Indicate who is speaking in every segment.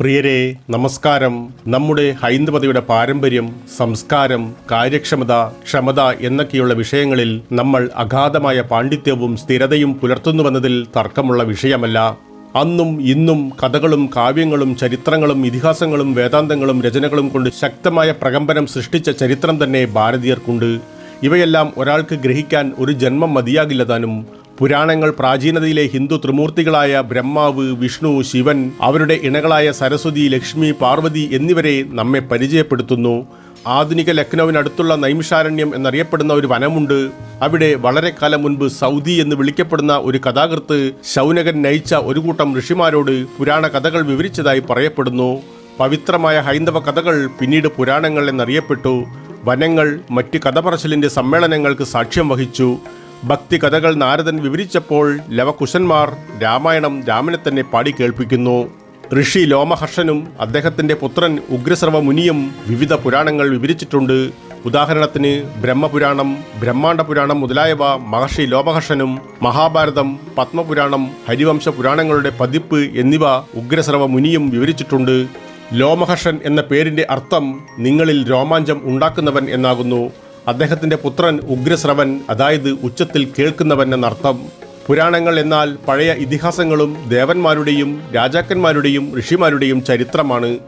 Speaker 1: പ്രിയരെ നമസ്കാരം. നമ്മുടെ ഹൈന്ദവതയുടെ പാരമ്പര്യം സംസ്കാരം കാര്യക്ഷമത ക്ഷമത എന്നൊക്കെയുള്ള വിഷയങ്ങളിൽ നമ്മൾ അഗാധമായ പാണ്ഡിത്യവും സ്ഥിരതയും പുലർത്തുന്നുവെന്നതിൽ തർക്കമുള്ള വിഷയമല്ല. അന്നും ഇന്നും കഥകളും കാവ്യങ്ങളും ചരിത്രങ്ങളും ഇതിഹാസങ്ങളും വേദാന്തങ്ങളും രചനകളും കൊണ്ട് ശക്തമായ പ്രകമ്പനം സൃഷ്ടിച്ച ചരിത്രം തന്നെ ഭാരതീയർക്കുണ്ട്. ഇവയെല്ലാം ഒരാൾക്ക് ഗ്രഹിക്കാൻ ഒരു ജന്മം മതിയാകില്ല താനും പുരാണങ്ങൾ പ്രാചീനതയിലെ ഹിന്ദു ത്രിമൂർത്തികളായ ബ്രഹ്മാവ് വിഷ്ണു ശിവൻ അവരുടെ ഇണകളായ സരസ്വതി ലക്ഷ്മി പാർവതി എന്നിവരെ നമ്മെ പരിചയപ്പെടുത്തുന്നു. ആധുനിക ലക്നൌവിനടുത്തുള്ള നൈമിഷാരണ്യം എന്നറിയപ്പെടുന്ന ഒരു വനമുണ്ട്. അവിടെ വളരെ കാലം മുൻപ് സൗദി എന്ന് വിളിക്കപ്പെടുന്ന ഒരു കഥാകൃത്ത് ശൗനകൻ നയിച്ച ഒരു കൂട്ടം ഋഷിമാരോട് പുരാണ കഥകൾ വിവരിച്ചതായി പറയപ്പെടുന്നു. പവിത്രമായ ഹൈന്ദവ കഥകൾ പിന്നീട് പുരാണങ്ങൾ എന്നറിയപ്പെട്ടു. വനങ്ങൾ മറ്റ് കഥപറച്ചിലിന്റെ സമ്മേളനങ്ങൾക്ക് സാക്ഷ്യം വഹിച്ചു. ഭക്തി കഥകൾ നാരദൻ വിവരിച്ചപ്പോൾ ലവകുശന്മാർ രാമായണം രാമനെ തന്നെ പാടി കേൾപ്പിക്കുന്നു. ഋഷി ലോമഹർഷനും അദ്ദേഹത്തിന്റെ പുത്രൻ ഉഗ്രസർവ മുനിയും വിവിധ പുരാണങ്ങൾ വിവരിച്ചിട്ടുണ്ട്. ഉദാഹരണത്തിന് ബ്രഹ്മപുരാണം ബ്രഹ്മാണ്ഡ പുരാണം മുതലായവ മഹർഷി ലോമഹർഷനും മഹാഭാരതം പത്മപുരാണം ഹരിവംശ പുരാണങ്ങളുടെ പതിപ്പ് എന്നിവ ഉഗ്രസർവ മുനിയും വിവരിച്ചിട്ടുണ്ട്. ലോമഹർഷൻ എന്ന പേരിന്റെ അർത്ഥം നിങ്ങളിൽ രോമാഞ്ചം ഉണ്ടാക്കുന്നവൻ എന്നാകുന്നു. അദ്ദേഹത്തിന്റെ പുത്രൻ ഉഗ്രശ്രവൻ അതായത് ഉച്ചത്തിൽ കേൾക്കുന്നവൻ എന്നർത്ഥം. പുരാണങ്ങൾ എന്നാൽ പഴയ ഇതിഹാസങ്ങളും ദേവന്മാരുടെയും രാജാക്കന്മാരുടെയും ഋഷിമാരുടെയും ചരിത്രമാണ്.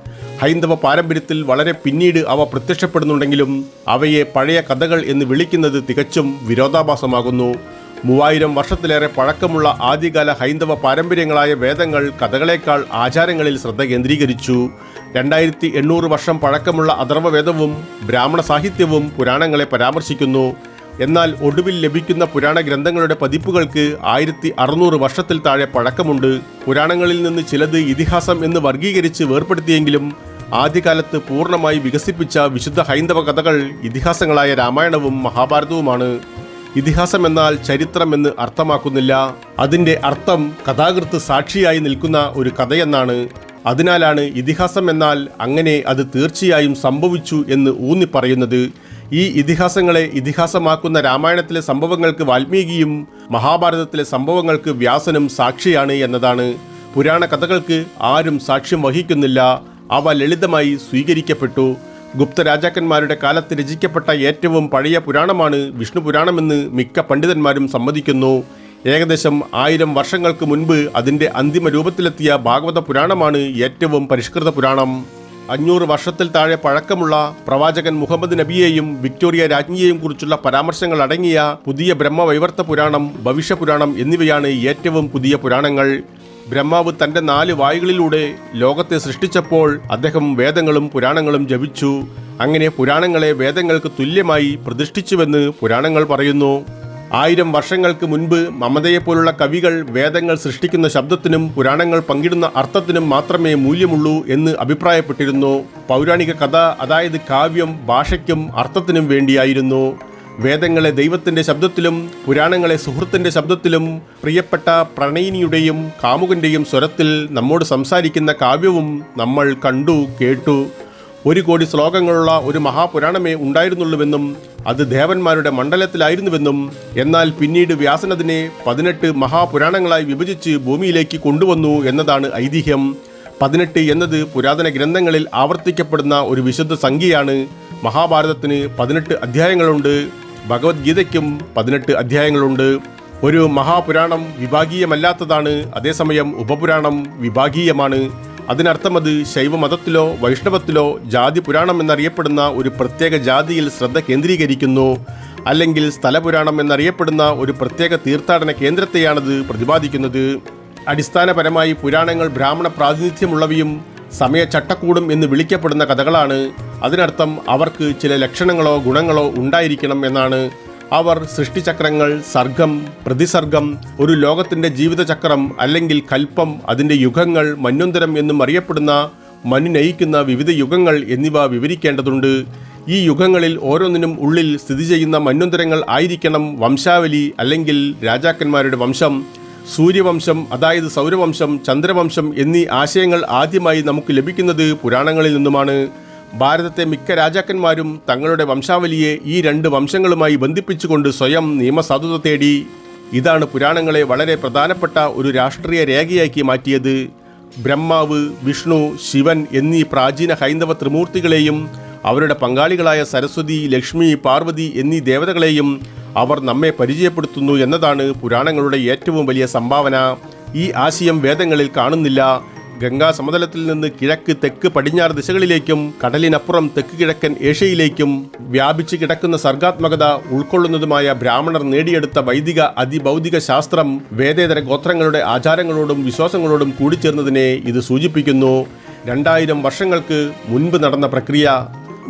Speaker 1: ഹൈന്ദവ പാരമ്പര്യത്തിൽ വളരെ പിന്നീട് അവ പ്രത്യക്ഷപ്പെടുന്നുണ്ടെങ്കിലും അവയെ പഴയ കഥകൾ എന്ന് വിളിക്കുന്നത് തികച്ചും വിരോധാഭാസമാകുന്നു. മൂവായിരം വർഷത്തിലേറെ പഴക്കമുള്ള ആദ്യകാല ഹൈന്ദവ പാരമ്പര്യങ്ങളായ വേദങ്ങൾ കഥകളേക്കാൾ ആചാരങ്ങളിൽ ശ്രദ്ധ കേന്ദ്രീകരിച്ചു. രണ്ടായിരത്തി എണ്ണൂറ് വർഷം പഴക്കമുള്ള അഥർവവേദവും ബ്രാഹ്മണ സാഹിത്യവും പുരാണങ്ങളെ പരാമർശിക്കുന്നു. എന്നാൽ ഒടുവിൽ ലഭിക്കുന്ന പുരാണ ഗ്രന്ഥങ്ങളുടെ പതിപ്പുകൾക്ക് ആയിരത്തി അറുന്നൂറ് വർഷത്തിൽ താഴെ പഴക്കമുണ്ട്. പുരാണങ്ങളിൽ നിന്ന് ചിലത് ഇതിഹാസം എന്ന് വർഗീകരിച്ച് വേർപ്പെടുത്തിയെങ്കിലും ആദ്യകാലത്ത് പൂർണമായി വികസിപ്പിച്ച വിശുദ്ധ ഹൈന്ദവ കഥകൾ ഇതിഹാസങ്ങളായ രാമായണവും മഹാഭാരതവുമാണ്. ഇതിഹാസം എന്നാൽ ചരിത്രം എന്ന് അർത്ഥമാക്കുന്നില്ല. അതിന്റെ അർത്ഥം കഥാകൃത്ത് സാക്ഷിയായി നിൽക്കുന്ന ഒരു കഥയെന്നാണ്. അതിനാലാണ് ഇതിഹാസം എന്നാൽ അങ്ങനെ അത് തീർച്ചയായും സംഭവിച്ചു എന്ന് ഊന്നി പറയുന്നത് ഈ ഇതിഹാസങ്ങളെ ഇതിഹാസമാക്കുന്ന രാമായണത്തിലെ സംഭവങ്ങൾക്ക് വാൽമീകിയും മഹാഭാരതത്തിലെ സംഭവങ്ങൾക്ക് വ്യാസനും സാക്ഷിയാണ് എന്നതാണ്. പുരാണ കഥകൾക്ക് ആരും സാക്ഷ്യം വഹിക്കുന്നില്ല. അവ ലളിതമായി സ്വീകരിക്കപ്പെട്ടു. ഗുപ്ത രാജാക്കന്മാരുടെ കാലത്ത് രചിക്കപ്പെട്ട ഏറ്റവും പഴയ പുരാണമാണ് വിഷ്ണു പുരാണമെന്ന് മിക്ക പണ്ഡിതന്മാരും സമ്മതിക്കുന്നു. ഏകദേശം ആയിരം വർഷങ്ങൾക്ക് മുൻപ് അതിന്റെ അന്തിമ രൂപത്തിലെത്തിയ ഭാഗവത പുരാണമാണ് ഏറ്റവും പരിഷ്കൃത പുരാണം. അഞ്ഞൂറ് വർഷത്തിൽ താഴെ പഴക്കമുള്ള പ്രവാചകൻ മുഹമ്മദ് നബിയെയും വിക്ടോറിയ രാജ്ഞിയെയും കുറിച്ചുള്ള പരാമർശങ്ങൾ അടങ്ങിയ പുതിയ ബ്രഹ്മവൈവർത്ത പുരാണം ഭവിഷ്യ പുരാണം എന്നിവയാണ് ഏറ്റവും പുതിയ പുരാണങ്ങൾ. ബ്രഹ്മാവ് തന്റെ നാല് വായുകളിലൂടെ ലോകത്തെ സൃഷ്ടിച്ചപ്പോൾ അദ്ദേഹം വേദങ്ങളും പുരാണങ്ങളും ജപിച്ചു. അങ്ങനെ പുരാണങ്ങളെ വേദങ്ങൾക്ക് തുല്യമായി പ്രതിഷ്ഠിച്ചുവെന്ന് പുരാണങ്ങൾ പറയുന്നു. ആയിരം വർഷങ്ങൾക്ക് മുൻപ് മമതയെപ്പോലുള്ള കവികൾ വേദങ്ങൾ സൃഷ്ടിക്കുന്ന ശബ്ദത്തിനും പുരാണങ്ങൾ പങ്കിടുന്ന അർത്ഥത്തിനും മാത്രമേ മൂല്യമുള്ളൂ എന്ന് അഭിപ്രായപ്പെട്ടിരുന്നു. പൗരാണിക കഥ അതായത് കാവ്യം ഭാഷയ്ക്കും അർത്ഥത്തിനും വേണ്ടിയായിരുന്നു. വേദങ്ങളെ ദൈവത്തിന്റെ ശബ്ദത്തിലും പുരാണങ്ങളെ സുഹൃത്തിന്റെ ശബ്ദത്തിലും പ്രിയപ്പെട്ട പ്രണയിനിയുടെയും കാമുകന്റെയും സ്വരത്തിൽ നമ്മോട് സംസാരിക്കുന്ന കാവ്യവും നമ്മൾ കണ്ടു കേട്ടു. ഒരു കോടി ശ്ലോകങ്ങളുള്ള ഒരു മഹാപുരാണമേ ഉണ്ടായിരുന്നുള്ളൂവെന്നും അത് ദേവന്മാരുടെ മണ്ഡലത്തിലായിരുന്നുവെന്നും എന്നാൽ പിന്നീട് വ്യാസനതിനെ പതിനെട്ട് മഹാപുരാണങ്ങളായി വിഭജിച്ച് ഭൂമിയിലേക്ക് കൊണ്ടുവന്നു എന്നതാണ് ഐതിഹ്യം. പതിനെട്ട് എന്നത് പുരാതന ഗ്രന്ഥങ്ങളിൽ ആവർത്തിക്കപ്പെടുന്ന ഒരു വിശുദ്ധ സംഖ്യയാണ്. മഹാഭാരതത്തിന് പതിനെട്ട് അധ്യായങ്ങളുണ്ട്. ഭഗവത്ഗീതയ്ക്കും പതിനെട്ട് അധ്യായങ്ങളുണ്ട്. ഒരു മഹാപുരാണം വിഭാഗീയമല്ലാത്തതാണ്. അതേസമയം ഉപപുരാണം വിഭാഗീയമാണ്. അതിനർത്ഥം അത് ശൈവമതത്തിലോ വൈഷ്ണവത്തിലോ ജാതി പുരാണം എന്നറിയപ്പെടുന്ന ഒരു പ്രത്യേക ജാതിയിൽ ശ്രദ്ധ കേന്ദ്രീകരിക്കുന്നു. അല്ലെങ്കിൽ സ്ഥലപുരാണം എന്നറിയപ്പെടുന്ന ഒരു പ്രത്യേക തീർത്ഥാടന കേന്ദ്രത്തെയാണത് പ്രതിപാദിക്കുന്നത്. അടിസ്ഥാനപരമായി പുരാണങ്ങൾ ബ്രാഹ്മണ പ്രാതിനിധ്യമുള്ളവയും സമയ ചട്ടക്കൂടും എന്ന് വിളിക്കപ്പെടുന്ന കഥകളാണ്. അതിനർത്ഥം അവർക്ക് ചില ലക്ഷണങ്ങളോ ഗുണങ്ങളോ ഉണ്ടായിരിക്കണം എന്നാണ് അവർ സൃഷ്ടിചക്രങ്ങൾ സർഗം പ്രതിസർഗം ഒരു ലോകത്തിന്റെ ജീവിതചക്രം അല്ലെങ്കിൽ കൽപ്പം അതിന്റെ യുഗങ്ങൾ മന്വന്തരം എന്നും അറിയപ്പെടുന്ന മനു നയിക്കുന്ന വിവിധ യുഗങ്ങൾ എന്നിവ വിവരിക്കേണ്ടതുണ്ട്. ഈ യുഗങ്ങളിൽ ഓരോന്നിനും ഉള്ളിൽ സ്ഥിതി ചെയ്യുന്ന മന്വന്തരങ്ങൾ ആയിരിക്കണം വംശാവലി അല്ലെങ്കിൽ രാജാക്കന്മാരുടെ വംശം. സൂര്യവംശം അതായത് സൗരവംശം ചന്ദ്രവംശം എന്നീ ആശയങ്ങൾ ആദ്യമായി നമുക്ക് ലഭിക്കുന്നത് പുരാണങ്ങളിൽ നിന്നുമാണ്. ഭാരതത്തെ മിക്ക രാജാക്കന്മാരും തങ്ങളുടെ വംശാവലിയെ ഈ രണ്ട് വംശങ്ങളുമായി ബന്ധിപ്പിച്ചുകൊണ്ട് സ്വയം നിയമസാധുത തേടി ഇതാണ് പുരാണങ്ങളെ വളരെ പ്രധാനപ്പെട്ട ഒരു രാഷ്ട്രീയ രേഖയാക്കി മാറ്റിയത്. ബ്രഹ്മാവ് വിഷ്ണു ശിവൻ എന്നീ പ്രാചീന ഹൈന്ദവ ത്രിമൂർത്തികളെയും അവരുടെ പങ്കാളികളായ സരസ്വതി ലക്ഷ്മി പാർവതി എന്നീ ദേവതകളെയും അവർ നമ്മെ പരിചയപ്പെടുത്തുന്നു എന്നതാണ് പുരാണങ്ങളുടെ ഏറ്റവും വലിയ സംഭാവന. ഈ ആശയം വേദങ്ങളിൽ കാണുന്നില്ല. ഗംഗാ സമതലത്തിൽ നിന്ന് കിഴക്ക് തെക്ക് പടിഞ്ഞാറ് ദിശകളിലേക്കും കടലിനപ്പുറം തെക്ക് കിഴക്കൻ ഏഷ്യയിലേക്കും വ്യാപിച്ചു കിടക്കുന്ന സർഗാത്മകത ഉൾക്കൊള്ളുന്നതുമായ ബ്രാഹ്മണർ നേടിയെടുത്ത വൈദിക അതിഭൗതിക ശാസ്ത്രം വേദേതര ഗോത്രങ്ങളുടെ ആചാരങ്ങളോടും വിശ്വാസങ്ങളോടും കൂടിച്ചേർന്നതിനെ ഇത് സൂചിപ്പിക്കുന്നു. രണ്ടായിരം വർഷങ്ങൾക്ക് മുൻപ് നടന്ന പ്രക്രിയ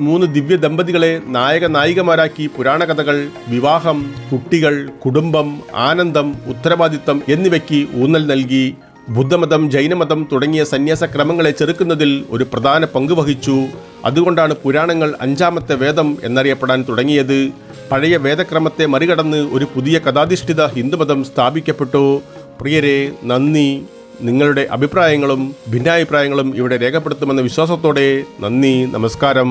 Speaker 1: മൂന്ന് ദിവ്യ ദമ്പതികളെ നായക നായികമാരാക്കി പുരാണകഥകൾ വിവാഹം കുട്ടികൾ കുടുംബം ആനന്ദം ഉത്തരവാദിത്തം എന്നിവയ്ക്ക് ഊന്നൽ നൽകി. ബുദ്ധമതം ജൈനമതം തുടങ്ങിയ സന്യാസ ക്രമങ്ങളെ ചെറുക്കുന്നതിൽ ഒരു പ്രധാന പങ്ക് വഹിച്ചു. അതുകൊണ്ടാണ് പുരാണങ്ങൾ അഞ്ചാമത്തെ വേദം എന്നറിയപ്പെടാൻ തുടങ്ങിയത്. പഴയ വേദക്രമത്തെ മറികടന്ന് ഒരു പുതിയ കഥാധിഷ്ഠിത ഹിന്ദുമതം സ്ഥാപിക്കപ്പെട്ടു. പ്രിയരെ നന്ദി. നിങ്ങളുടെ അഭിപ്രായങ്ങളും ഭിന്നാഭിപ്രായങ്ങളും ഇവിടെ രേഖപ്പെടുത്തുമെന്ന വിശ്വാസത്തോടെ നന്ദി നമസ്കാരം.